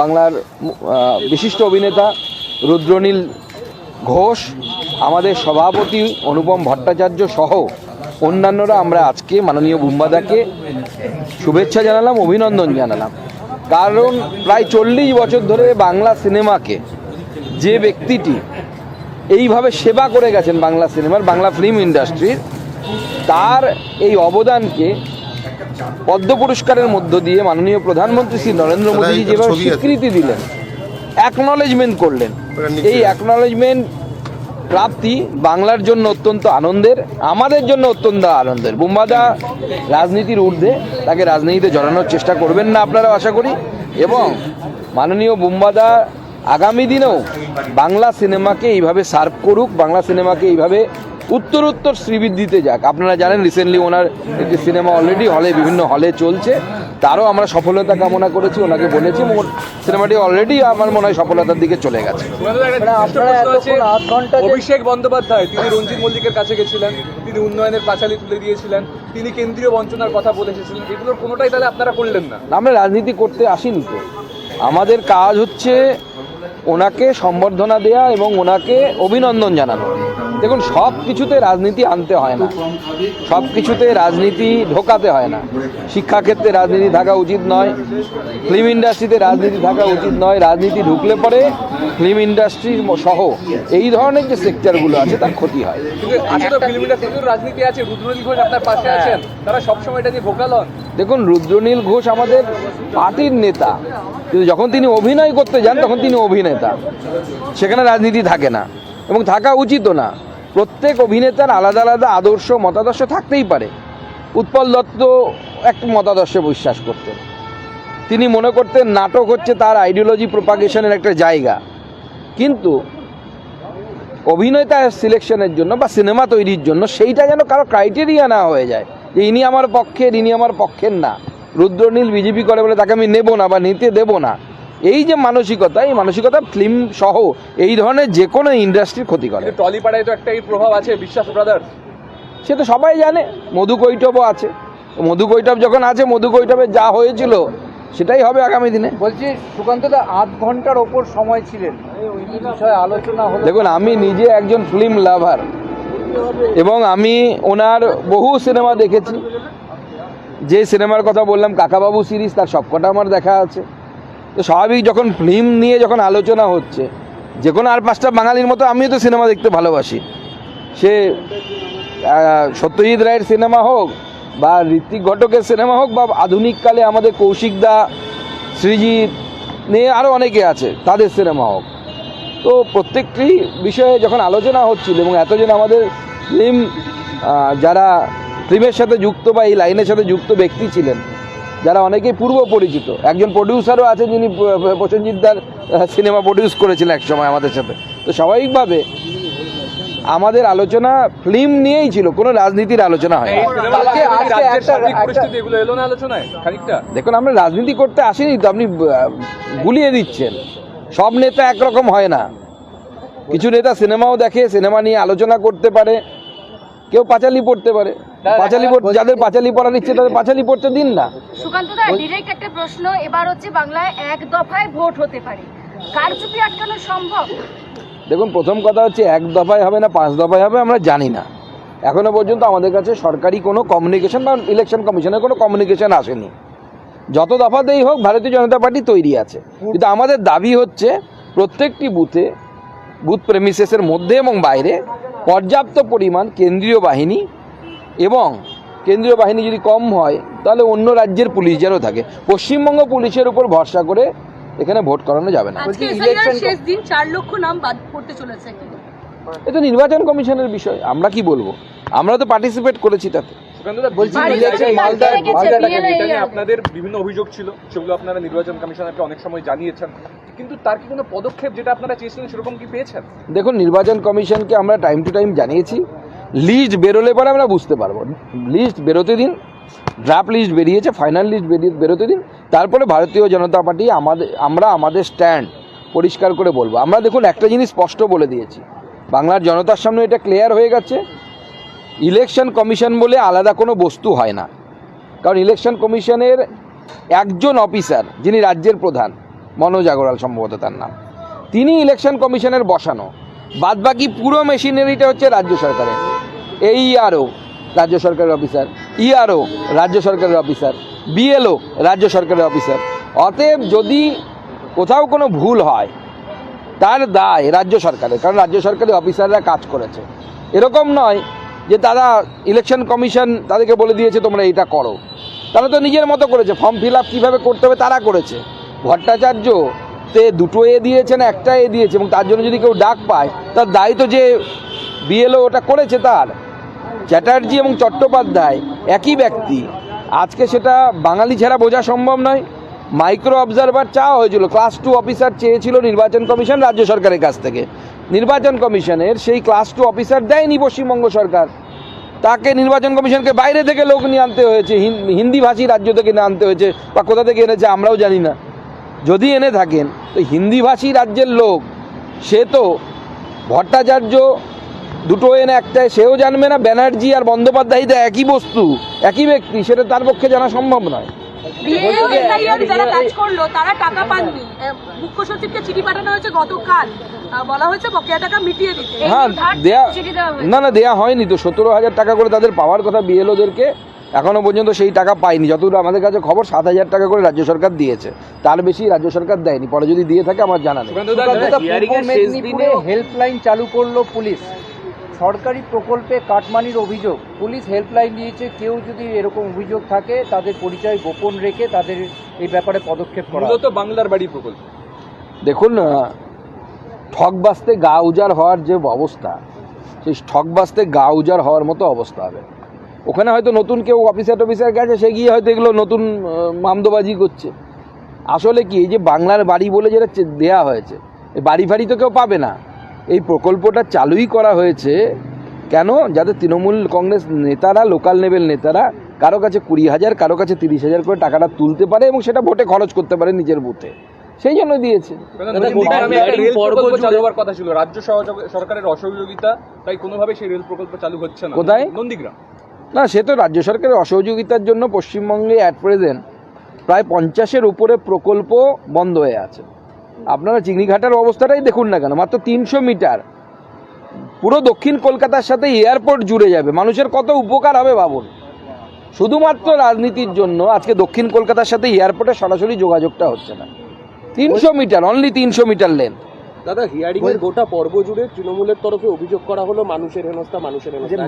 বাংলার বিশিষ্ট অভিনেতা রুদ্রনীল ঘোষ, আমাদের সভাপতি অনুপম ভট্টাচার্য সহ অন্যান্যরা আমরা আজকে মাননীয় বুম্বাদাকে শুভেচ্ছা জানালাম, অভিনন্দন জানালাম। কারণ প্রায় চল্লিশ বছর ধরে বাংলা সিনেমাকে যে ব্যক্তিটি এইভাবে সেবা করে গেছেন বাংলা সিনেমার, বাংলা ফিল্ম ইন্ডাস্ট্রির, তার এই অবদানকে পদ্ম পুরস্কারের মধ্য দিয়ে মাননীয় প্রধানমন্ত্রী শ্রী নরেন্দ্র মোদীজি একটা যেভাবে স্বীকৃতি দিলেন অ্যাকনলেজমেন্ট করলেন। এই। অ্যাকনলেজমেন্ট প্রাপ্তি বাংলার জন্য অত্যন্ত আনন্দের আমাদের জন্য অত্যন্ত আনন্দের। বুম্বাদা রাজনীতির ঊর্ধ্বে তাকে রাজনীতিতে জড়ানোর চেষ্টা করবেন না আপনারা আশা করি। এবং মাননীয় বুম্বাদা আগামী দিনেও বাংলা সিনেমাকে এইভাবে সার্ভ করুক বাংলা সিনেমাকে এইভাবে উত্তর উত্তর শ্রীবৃদ্ধিতে যাক। আপনারা জানেন রিসেন্টলি ওনার একটি সিনেমা অলরেডি হলে বিভিন্ন হলে চলছে। তারও আমরা সফলতা কামনা করেছি ওনাকে বলেছি সিনেমাটি অলরেডি আমার মনে হয় সফলতার দিকে চলে গেছে। মানে আপনারা আধ ঘণ্টা যে- অভিষেক বন্দ্যোপাধ্যায় তিনি রঞ্জিত মল্লিকের কাছে গেছিলেন তিনি উন্নয়নের পাঁচালি তুলে দিয়েছিলেন তিনি কেন্দ্রীয় বঞ্চনার কথা বলে এসেছিলেন। এগুলোর কোনোটাই তাহলে আপনারা করলেন না আমরা রাজনীতি করতে আসিনি তো। আমাদের কাজ হচ্ছে ওনাকে সম্বর্ধনা দেয়া এবং ওনাকে অভিনন্দন জানানো। দেখুন সব কিছুতে রাজনীতি আনতে হয় না। সব কিছুতে রাজনীতি ঢোকাতে হয় না। শিক্ষাক্ষেত্রে রাজনীতি থাকা উচিত নয়। ফিল্ম ইন্ডাস্ট্রিতে রাজনীতি থাকা উচিত নয়। রাজনীতি ঢুকলে পরে ফিল্ম ইন্ডাস্ট্রি সহ এই ধরনের যে সেক্টরগুলো আছে তার ক্ষতি হয়। রাজনীতি আছে। রুদ্রনীল ঘোষ আপনার পাশে আছেন। তারা সবসময় এটা নিয়ে ভোকাল হন। দেখুন রুদ্রনীল ঘোষ আমাদের পার্টির নেতা। কিন্তু যখন তিনি অভিনয় করতে যান তখন তিনি অভিনেতা। সেখানে রাজনীতি থাকে না। এবং থাকা উচিতও না। প্রত্যেক অভিনেতার আলাদা আলাদা আদর্শ, মতাদর্শ থাকতেই পারে। উৎপল দত্ত একটা মতাদর্শে বিশ্বাস করতেন। তিনি মনে করতেন নাটক হচ্ছে তার আইডিওলজি প্রোপাগেশনের একটা জায়গা। কিন্তু অভিনেতা সিলেকশনের জন্য বা সিনেমা তৈরির জন্য সেইটা যেন কারও ক্রাইটেরিয়া না হয়ে যায় যে ইনি আমার পক্ষের, ইনি আমার পক্ষের না। রুদ্রনীল বিজেপি করে বলে তাকে আমি নেব না বা নিতে দেব না। এই যে মানসিকতা এই মানসিকতা ফিল্ম সহ এই ধরনের যে কোনো ইন্ডাস্ট্রির ক্ষতি করে। টলিপাড়ায় তো একটা এই প্রভাব আছে বিশ্বাস ব্রাদার্স সে তো সবাই জানে মধু কৈটবও আছে। মধু কৈটব যখন আছে মধু কৈটবে যা হয়েছিল সেটাই হবে আগামী দিনে। বলছি সুকান্তদা আধ ঘণ্টার ওপর সময় ছিলেন। বিষয়ে আলোচনা হলো। দেখুন আমি নিজে একজন ফিল্ম লাভার এবং আমি ওনার বহু সিনেমা দেখেছি। যে সিনেমার কথা বললাম কাকাবাবু সিরিজ তার সবকটা আমার দেখা আছে। তো স্বাভাবিক যখন ফিল্ম নিয়ে যখন আলোচনা হচ্ছে, যে কোনো আর পাঁচটা বাঙালির মতো আমিও তো সিনেমা দেখতে ভালোবাসি। সে সত্যজিৎ রায়ের সিনেমা হোক বা ঋত্বিক ঘটকের সিনেমা হোক বা আধুনিককালে আমাদের কৌশিক দা, সৃজিৎ নিয়ে আরও অনেকে আছে, তাদের সিনেমা হোক। তো প্রত্যেকটি বিষয়ে যখন আলোচনা হচ্ছিল এবং এতজন আমাদের ফিল্ম যারা ফিল্মের সাথে যুক্ত বা এই লাইনের সাথে যুক্ত ব্যক্তি ছিলেন যারা অনেকেই পূর্ব পরিচিত। একজন প্রডিউসারও আছে যিনি প- প্রসেনজিৎ দার সিনেমা প্রডিউস করেছিলেন এক সময় আমাদের সাথে। তো স্বাভাবিকভাবে আমাদের আলোচনা ফিল্ম নিয়েই ছিল কোনো রাজনীতির আলোচনা হয় এই সিনেমা আজকে- আজকে রাজ্যের একটা- সার্বিক একটা- পরিস্থিতি এগুলো এলো না আলোচনায়? খানিকটা? দেখুন আমরা রাজনীতি করতে আসিনি তো আপনি গুলিয়ে দিচ্ছেন। সব নেতা একরকম হয় না। কিছু নেতা সিনেমাও দেখে সিনেমা নিয়ে আলোচনা করতে পারে কেউ পাঁচালি পড়তে পারে। পাঁচালি যাদের পাঁচালি পড়ার ইচ্ছে তাদের পাঁচালি পড়তে দিন না। সুকান্ত দা ডিরেক্ট একটা প্রশ্ন এবার হচ্ছে বাংলায় এক দফায় ভোট হতে পারে। কারচুপি আটকানো সম্ভব? দেখুন প্রথম কথা হচ্ছে এক দফায় হবে না পাঁচ দফায় হবে আমরা জানি না। এখনও পর্যন্ত আমাদের কাছে সরকারি কোনো কমিউনিকেশন বা ইলেকশন কমিশনের কোনো কমিউনিকেশন আসেনি। যত দফাতেই হোক ভারতীয় জনতা পার্টি তৈরি আছে। কিন্তু আমাদের দাবি হচ্ছে প্রত্যেকটি বুথে বুথ প্রেমিসেসের মধ্যে এবং বাইরে পর্যাপ্ত পরিমাণ কেন্দ্রীয় বাহিনী এবং কেন্দ্রীয় বাহিনী যদি কম হয় তাহলে অন্য রাজ্যের পুলিশ যেন থাকে। পশ্চিমবঙ্গ পুলিশের উপর ভরসা করে এখানে ভোট করানো যাবে না। আজকে election এসআইআর শেষ দিন চার লক্ষ নাম বাদ পড়তে এটা নির্বাচন কমিশনের বিষয় আমরা কি বলব? আমরা তো পার্টিসিপেট করেছি তাতে। আপনাদের বিভিন্ন অভিযোগ ছিল সেগুলো আপনারা নির্বাচন কমিশনারকে অনেক সময় জানিয়েছেন। কিন্তু তার কি কোনো পদক্ষেপ যেটা আপনারা চেয়েছিলেন সেরকম কি পেয়েছেন? দেখুন নির্বাচন কমিশনকে আমরা টাইম টু টাইম জানিয়েছি। লিস্ট বেরোলে পরে আমরা বুঝতে পারব। লিস্ট বেরোতে দিন ড্রাফট লিস্ট বেরিয়েছে ফাইনাল লিস্ট বেরিয়ে বেরোতে দিন, তারপরে ভারতীয় জনতা পার্টি আমাদের আমরা আমাদের স্ট্যান্ড পরিষ্কার করে বলব। আমরা দেখুন একটা জিনিস স্পষ্ট বলে দিয়েছি। বাংলার জনতার সামনে এটা ক্লিয়ার হয়ে গেছে। ইলেকশন কমিশন বলে আলাদা কোনো বস্তু হয় না। কারণ ইলেকশন কমিশনের একজন অফিসার যিনি রাজ্যের প্রধান, মনোজ আগরওয়াল সম্ভবত তার নাম, তিনি ইলেকশন কমিশনের বসানো। বাদবাকি পুরো মেশিনারিটা হচ্ছে রাজ্য সরকারের। এই আরও রাজ্য সরকারের অফিসার ইআরও রাজ্য সরকারের অফিসার বিএলও রাজ্য সরকারের অফিসার। অতএব যদি কোথাও কোনো ভুল হয়, তার দায় রাজ্য সরকারের, কারণ রাজ্য সরকারের অফিসাররা কাজ করেছে। এরকম নয় যে তারা ইলেকশন কমিশন তাদেরকে বলে দিয়েছে, তোমরা এটা করো। তারা তো নিজের মতো করেছে ফর্ম ফিল আপ কীভাবে করতে হবে তারা করেছে। ভট্টাচার্য তে দুটো এ দিয়েছে না একটা এ দিয়েছে, এবং তার জন্য যদি কেউ ডাক পায়, তার দায়িত্ব যে বিএলও ওটা করেছে তার চ্যাটার্জি এবং চট্টোপাধ্যায় একই ব্যক্তি। আজকে সেটা বাঙালি ছাড়া বোঝা সম্ভব নয়। মাইক্রো অবজারভার চাওয়া হয়েছিল ক্লাস টু অফিসার চেয়েছিল নির্বাচন কমিশন রাজ্য সরকারের কাছ থেকে। নির্বাচন কমিশনের সেই ক্লাস টু অফিসার দেয়নি পশ্চিমবঙ্গ সরকার। তাকে নির্বাচন কমিশনকে বাইরে থেকে লোক নিয়ে আনতে হয়েছে, হিন- হিন্দিভাষী রাজ্য থেকে নিয়ে আনতে হয়েছে বা কোথা থেকে এনেছে আমরাও জানি না। যদি এনে থাকেন, তো হিন্দিভাষী রাজ্যের লোক, সে তো ভট্টাচার্য দুটো এনে একটাই সেও জানবে না ব্যানার্জি আর বন্দ্যোপাধ্যায়তে একই বস্তু একই ব্যক্তি সেটা তার পক্ষে জানা সম্ভব নয়। যারা কাজ করল তারা টাকা পাননি। মুখ্য সচিবকে চিঠি পাঠানো হয়েছে গতকাল। বলা হয়েছে বকেয়া টাকা মিটিয়ে দিতে। হ্যাঁ দেয়া দেওয়া না না দেয়া হয়নি তো সতেরো হাজার টাকা করে তাদের পাওয়ার কথা বিএলওদেরকে এখনও পর্যন্ত সেই টাকা পায়নি। যতদূর আমাদের কাছে খবর সাত হাজার টাকা করে রাজ্য সরকার দিয়েছে। তার বেশি রাজ্য সরকার দেয়নি পরে যদি দিয়ে থাকে আমার জানা নেই। হেল্পলাইন চালু করল পুলিশ। সরকারি প্রকল্পে কাটমানির অভিযোগ। পুলিশ হেল্পলাইন দিয়েছে কেউ যদি এরকম অভিযোগ থাকে তাদের পরিচয় গোপন রেখে তাদের এই ব্যাপারে পদক্ষেপ করা। মূলত বাংলার বাড়ি প্রকল্প। দেখুন আহ, ঠক বাঁচতে গা উজাড় হওয়ার যে অবস্থা সেই ঠক বাঁচতে গা উজাড় হওয়ার মতো অবস্থা হবে। ওখানে হয়তো নতুন কেউ অফিসার টফিসার গেছে সে গিয়ে হয়তো এগুলো নতুন মামদোবাজি করছে। আসলে কি এই যে বাংলার বাড়ি বলে যেটা দেয়া হয়েছে বাড়ি ফাড়ি তো কেউ পাবে না। এই প্রকল্পটা চালুই করা হয়েছে কেন? যাতে তৃণমূল কংগ্রেস নেতারা লোকাল লেভেল নেতারা কারও কাছে কুড়ি হাজার কারও কাছে তিরিশ হাজার করে টাকাটা তুলতে পারে এবং সেটা ভোটে খরচ করতে পারে নিজের বুথে। সেই জন্য দিয়েছে। কথা ছিল। রাজ্য সহযোগ- সরকারের অসহযোগিতা তাই কোনোভাবে সেই রেল প্রকল্প চালু হচ্ছে না। কোথায়? নন্দীগ্রাম। না সে তো রাজ্য সরকারের অসহযোগিতার জন্য পশ্চিমবঙ্গে অ্যাট প্রেজেন্ট প্রায় পঞ্চাশের উপরে প্রকল্প বন্ধ হয়ে আছে। আপনারা চিংড়িঘাটার অবস্থাটাই দেখুন না কেন মাত্র তিনশো মিটার। পুরো দক্ষিণ কলকাতার সাথে এয়ারপোর্ট জুড়ে যাবে। মানুষের কত উপকার হবে ভাবুন। শুধুমাত্র রাজনীতির জন্য আজকে দক্ষিণ কলকাতার সাথে এয়ারপোর্টে সরাসরি যোগাযোগটা হচ্ছে না। তিনশো মিটার অনলি তিনশো মিটার লেন দাদা হিয়ারিং এর গোটা পর্ব জুড়ে তৃণমূলের তরফে অভিযোগ করা হলো মানুষের হেনস্থা মানুষের হেনস্থা।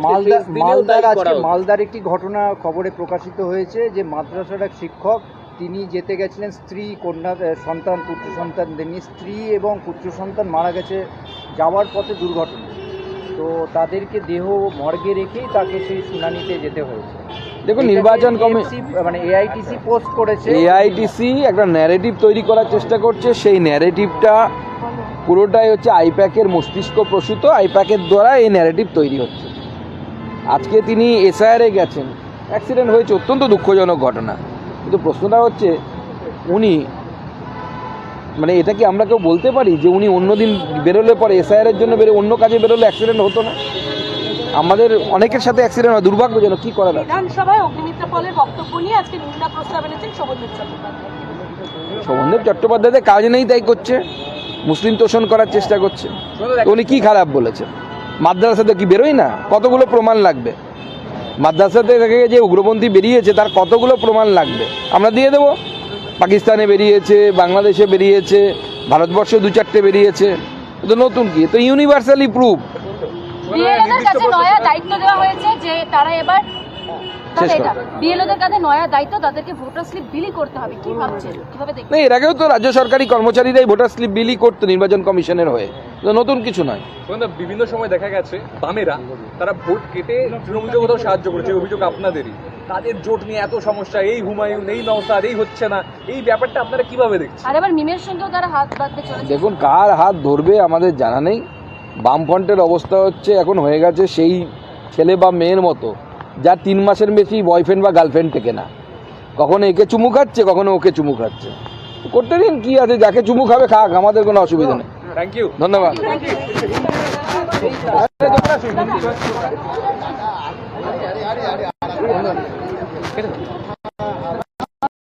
মালদার আজকে মালদার একটি ঘটনা খবরে প্রকাশিত হয়েছে যে মাদ্রাসার এক শিক্ষক তিনি যেতে গেছিলেন স্ত্রী কন্যা সন্তান পুত্র সন্তানদের নিয়ে। স্ত্রী এবং পুত্র সন্তান মারা গেছে যাওয়ার পথে দুর্ঘটনা। তো তাদেরকে দেহ মর্গে রেখেই তাকে সেই শুনানিতে যেতে হয়েছে। দেখুন নির্বাচন কমি AITC মানে এআইটিসি পোস্ট করেছে। এআইটিসি একটা ন্যারেটিভ তৈরি করার চেষ্টা করছে। সেই ন্যারেটিভটা পুরোটাই হচ্ছে আইপ্যাকের মস্তিষ্ক প্রসূত। আইপ্যাকের দ্বারা এই ন্যারেটিভ তৈরি হচ্ছে। আজকে তিনি এসআইআরে গেছেন। অ্যাক্সিডেন্ট হয়েছে অত্যন্ত দুঃখজনক ঘটনা। কিন্তু প্রশ্নটা হচ্ছে উনি মানে এটা কি আমরা কেউ বলতে পারি যে উনি অন্য দিন বেরোলে পরে এসআইআরের জন্য বেরো অন্য কাজে বেরোলে অ্যাক্সিডেন্ট হতো না? আমাদের অনেকের সাথে অ্যাক্সিডেন্ট হয় দুর্ভাগ্যজনক কী করা বিধানসভায় অগ্নিমিত্রা পলের বক্তব্য নিয়ে আজকে নিন্দা প্রস্তাব এনেছেন শোভনদেব চট্টোপাধ্যায়। শোভনদেব চট্টোপাধ্যায়দের কাজ নেই তাই করছে মুসলিম তোষণ করার চেষ্টা করছে। উনি কি খারাপ বলেছে মাদ্রাসাতে কি বেরোয় না? কতগুলো প্রমাণ লাগবে? মাদ্রাসাতে থেকে যে উগ্রপন্থী বেরিয়েছে, তার কতগুলো প্রমাণ লাগবে? আমরা দিয়ে দেব। পাকিস্তানে বেরিয়েছে, বাংলাদেশে বেরিয়েছে, ভারতবর্ষে দু চারটে বেরিয়েছে। তো নতুন কি? তো ইউনিভার্সালি প্রুফ দায়িত্ব দেওয়া হয়েছে যে তারা এবার এর আগেও তো রাজ্য সরকারি কর্মচারীরাই ভোটার স্লিপ বিলি করতো নির্বাচন কমিশনের হয়ে। নতুন কিছু নয়। বিভিন্ন সময় দেখা গেছে বামেরা তারা ভোট কেটে তৃণমূলকে কোথাও সাহায্য করেছে অভিযোগ আপনাদেরই। তাদের জোট নিয়ে এত সমস্যা এই হুমায়ুন এই নওসাদ এই হচ্ছে না। এই ব্যাপারটা আপনারা কীভাবে দেখছেন? আর এবার মিমের সঙ্গেও তারা হাত বাঁধতে চলেছে। দেখুন কার হাত ধরবে আমাদের জানা নেই। বামফ্রন্টের অবস্থা হচ্ছে এখন হয়ে গেছে সেই ছেলে বা মেয়ের মতো। যার তিন মাসের বেশি বয়ফ্রেন্ড বা গার্লফ্রেন্ড থেকে না। কখনো একে চুমু খাচ্ছে কখনো ওকে চুমু খাচ্ছে। করতে দিন কি আছে যাকে চুমু খাবে খাক আমাদের কোনো অসুবিধা নেই। থ্যাংক ইউ ধন্যবাদ।